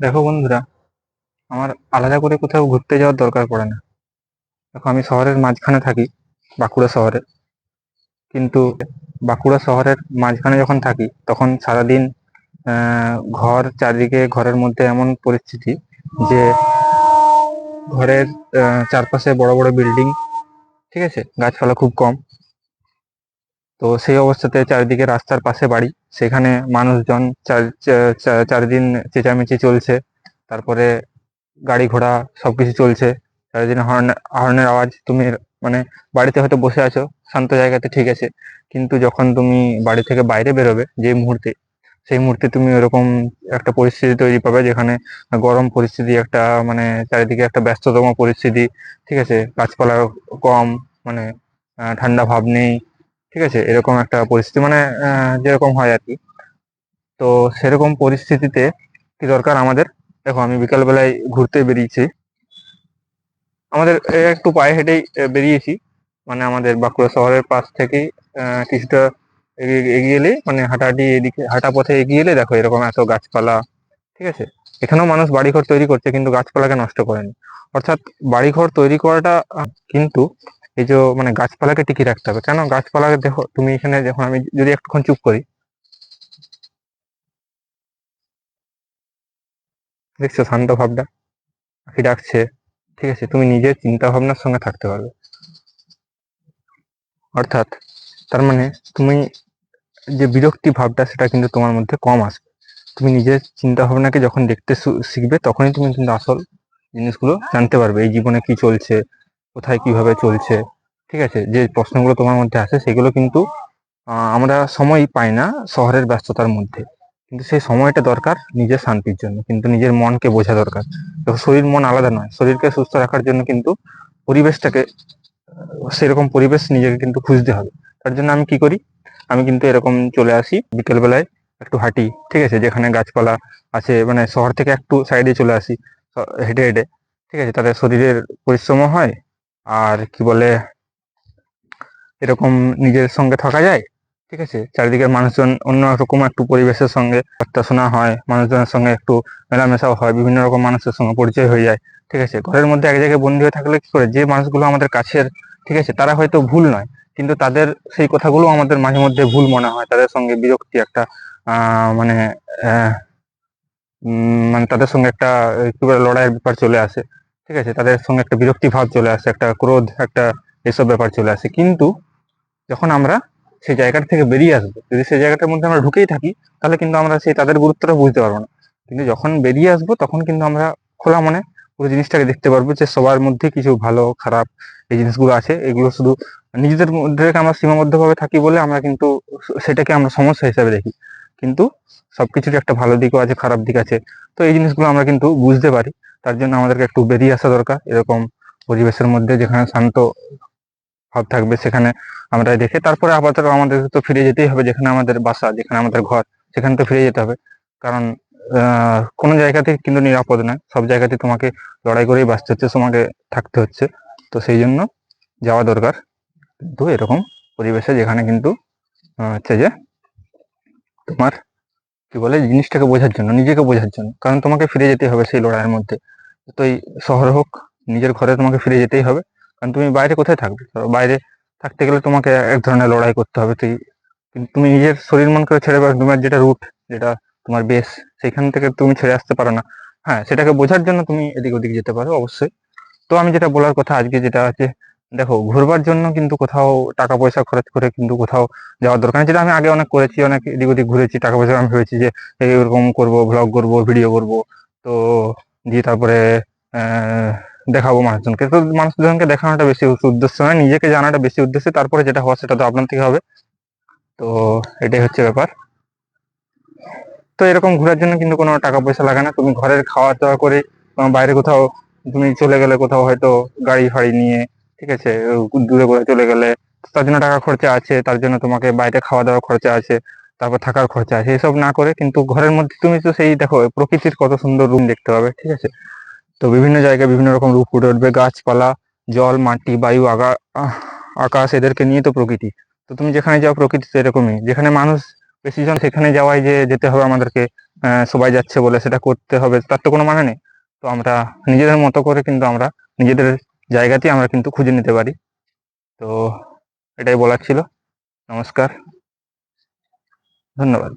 দেখো বন্ধুরা, আমার আলাদা করে কোথাও ঘুরতে যাওয়ার দরকার পড়ে না। দেখো, আমি শহরের মাঝখানে থাকি, বাঁকুড়া শহরে। কিন্তু বাঁকুড়া শহরের মাঝখানে যখন থাকি, তখন সারাদিন ঘর চারিদিকে, ঘরের মধ্যে এমন পরিস্থিতি যে ঘরের চারপাশে বড় বড় বিল্ডিং, ঠিক আছে? গাছপালা খুব কম। তো সেই অবস্থাতে চারিদিকে রাস্তার পাশে বাড়ি। সেখানে মানুষজন চার- চারিদিন চেঁচামেচি চলছে। তারপরে গাড়ি ঘোড়া সবকিছু চলছে। চারিদিন হর্ন, হর্নের আওয়াজ। তুমি মানে বাড়িতে হয়তো বসে আছো, শান্ত জায়গাতে ঠিক আছে। কিন্তু যখন তুমি বাড়ি থেকে বাইরে বেরোবে যে মুহূর্তে, সেই মুহূর্তে তুমি ওরকম একটা পরিস্থিতি তৈরি পাবে যেখানে গরম পরিস্থিতি, একটা মানে চারিদিকে একটা ব্যস্ততম পরিস্থিতি, ঠিক আছে? গাছপালা কম মানে ঠান্ডা ভাব নেই। ঠিক আছে? এরকম একটা পরিস্থিতি মানে যেরকম হয় আর কি। তো সেরকম পরিস্থিতিতে কি দরকার আমাদের? দেখো, আমি বিকাল বেলায় ঘুরতে বেরিয়েছি। আমাদের একটু পায়ে হেঁটেই বেরিয়েছি। মানে আমাদের বাঁকুড়া শহরের পাশ থেকেই কিছুটা এগিয়ে এলে মানে হাঁটাহাঁটি এদিকে, হাঁটা পথে এগিয়ে এলে, দেখো, এরকম এত গাছপালা, ঠিক আছে? এখানেও মানুষ বাড়িঘর তৈরি করছে, কিন্তু গাছপালাকে নষ্ট করেনি। অর্থাৎ বাড়িঘর তৈরি করাটা, কিন্তু এই যে মানে গাছপালাকে টিকিয়ে রাখতে হবে। কেন? গাছপালাকে দেখো, তুমি এখানে যখন আমি যদি একটুক্ষণ চুপ করি। দেখছ শান্ত ভাবটা? পাখি ডাকছে। ঠিক আছে, তুমি নিজের চিন্তা ভাবনার সঙ্গে থাকতে পারবে। অর্থাৎ, তার মানে তুমি যে বিরক্তি ভাবটা, সেটা কিন্তু তোমার মধ্যে কম আসবে। তুমি নিজের চিন্তা ভাবনাকে যখন দেখতে শিখবে, তখনই তুমি কিন্তু আসল জিনিসগুলো জানতে পারবে, এই জীবনে কি চলছে কোথায় কীভাবে চলছে, ঠিক আছে? যে প্রশ্নগুলো তোমার মধ্যে আসে সেগুলো কিন্তু আমরা সময় পাই না শহরের ব্যস্ততার মধ্যে। কিন্তু সেই সময়টা দরকার নিজের শান্তির জন্য, কিন্তু নিজের মনকে বোঝা দরকার। শরীর মন আলাদা নয়, শরীরকে সুস্থ রাখার জন্য কিন্তু পরিবেশটাকে, সেরকম পরিবেশ নিজেকে কিন্তু খুঁজতে হবে। তার জন্য আমি কি করি? আমি কিন্তু এরকম চলে আসি বিকেলবেলায় একটু হাঁটি, ঠিক আছে? যেখানে গাছপালা আছে মানে শহর থেকে একটু সাইডে চলে আসি হেঁটে হেঁটে, ঠিক আছে? তাদের শরীরের পরিশ্রমও হয় আর কি বলে, এরকম নিজের সঙ্গে থাকা যায়? ঠিক আছে? চারিদিকে মানুষজন অন্য রকম একটু পরিবেশের সঙ্গে কথা শোনা হয়, মানুষজনের সঙ্গে একটু মেলামেশাও হয়, বিভিন্ন রকম মানুষের সঙ্গে পরিচয় হয়ে যায়। ঠিক আছে? ঘরের মধ্যে এক জায়গায় বন্দি হয়ে থাকলে কি করে? যে মানুষগুলো আমাদের কাছের, ঠিক আছে? তারা হয়তো ভুল নয়, কিন্তু তাদের সেই কথাগুলো আমাদের মাঝে মধ্যে ভুল মনে হয়। তাদের সঙ্গে বিরক্তি একটা মানে মানে তাদের সঙ্গে একটা বলে, লড়াইয়ের ব্যাপার চলে আসে। ঠিক আছে, তাদের সঙ্গে একটা বিরক্তি ভাব চলে আসে, একটা ক্রোধ, একটা এসব ব্যাপার চলে আসে। কিন্তু যখন আমরা সেই জায়গাটা থেকে বেরিয়ে আসব, যদি সেই জায়গাটার মধ্যে আমরা ঢুকেই থাকি, তাহলে কিন্তু আমরা সেই তাদের গুরুত্বটা বুঝতে পারব না। কিন্তু যখন বেরিয়ে আসব, তখন কিন্তু আমরা খোলা মনে পুরো জিনিসটাকে দেখতে পারব যে সবার মধ্যে কিছু ভালো, খারাপ এই জিনিসগুলো আছে। এগুলো শুধু নিজেদের মধ্যে আমরা সীমাবদ্ধভাবে থাকি বলে আমরা কিন্তু সেটাকে আমরা সমস্যা হিসাবে দেখি। কিন্তু সবকিছুরই একটা ভালো দিকও আছে, খারাপ দিক আছে। তো এই জিনিসগুলো আমরা কিন্তু বুঝতে পারি। তার জন্য আমাদেরকে একটু বেরিয়ে আসা দরকার। এরকম পরিবেশের মধ্যে যেখানে শান্ত ভাব থাকবে, সেখানে আমরা দেখে তারপরে আপাতত আমাদের তো ফিরে যেতেই হবে, যেখানে আমাদের বাসা, যেখানে আমাদের ঘর, সেখানে তো ফিরে যেতে হবে। কারণ কোনো জায়গাতে কিন্তু নিরাপদ নয়। সব জায়গাতে তোমাকে লড়াই করেই বাঁচতে হচ্ছে, তোমাকে থাকতে হচ্ছে। তো সেই জন্য যাওয়া দরকার। কিন্তু এরকম পরিবেশে যেখানে কিন্তু হচ্ছে যে তোমার কি বলে, জিনিসটাকে বোঝার জন্য, নিজেকে বোঝার জন্য। কারণ তোমাকে ফিরে যেতে হবে সেই লড়াইয়ের মধ্যে। এই শহর হোক, নিজের ঘরে তোমাকে ফিরে যেতেই হবে। কারণ তুমি বাইরে কোথায় থাকবে? বাইরে থাকতে গেলে তোমাকে এক ধরনের লড়াই করতে হবে। তুই তুমি নিজের শরীর মনকে ছেড়ে তোমার যেটা রুট যেটা তোমার বেস সেখান থেকে তুমি ছেড়ে আসতে পারো না। হ্যাঁ সেটাকে বোঝার জন্য তুমি এদিক ওদিক যেতে পারো, অবশ্যই। তো আমি যেটা বলার কথা আজকে, যেটা আছে দেখো, ঘুরবার জন্য কিন্তু কোথাও টাকা পয়সা খরচ করে কিন্তু কোথাও যাওয়ার দরকার যেটা আমি আগে অনেক করেছি, অনেক এদিক ওদিক ঘুরেছি টাকা পয়সা আমি ভেবেছি যে এরকম করব ভ্লগ করব ভিডিও করব। তো দিয়ে তারপরে দেখাবো মানুষজনকে। তো মানুষজনকে দেখানোটা বেশি উদ্দেশ্য নয়, নিজেকে জানাটা বেশি উদ্দেশ্য। তারপরে যেটা হওয়া সেটা তো আপনার থেকে হবে। তো এটাই হচ্ছে ব্যাপার। তো এরকম ঘোরার জন্য কিন্তু কোনো টাকা পয়সা লাগে না। তুমি ঘরের খাওয়া দাওয়া করে বাইরে কোথাও তুমি চলে গেলে কোথাও হয়তো গাড়ি ফাড়ি নিয়ে ঠিক আছে? দূরে কোথাও চলে গেলে তার জন্য টাকা খরচা আছে, তার জন্য তোমাকে বাইরে খাওয়া দাওয়া খরচা আছে, তারপর থাকার খরচা আছে, এসব না করে কিন্তু ঘরের মধ্যে তুমি তো সেই দেখো, প্রকৃতির কত সুন্দর রুম দেখতে পাবে, ঠিক আছে? তো বিভিন্ন জায়গায় বিভিন্ন রকম রূপ ফুটে উঠবে, গাছপালা, জল, মাটি, বায়ু, আগা আকাশ এদেরকে নিয়ে তো প্রকৃতি। তো তুমি যেখানে যাও প্রকৃতি তো এরকমই। যেখানে মানুষ বেশি জন সেখানে যাওয়াই যে যেতে হবে আমাদেরকে সবাই যাচ্ছে বলে সেটা করতে হবে, তার তো কোনো মানে নেই। তো আমরা নিজেদের মতো করে কিন্তু আমরা নিজেদের জায়গাতেই আমরা কিন্তু খুঁজে নিতে পারি। তো এটাই বলার ছিল। নমস্কার। ধন্যবাদ।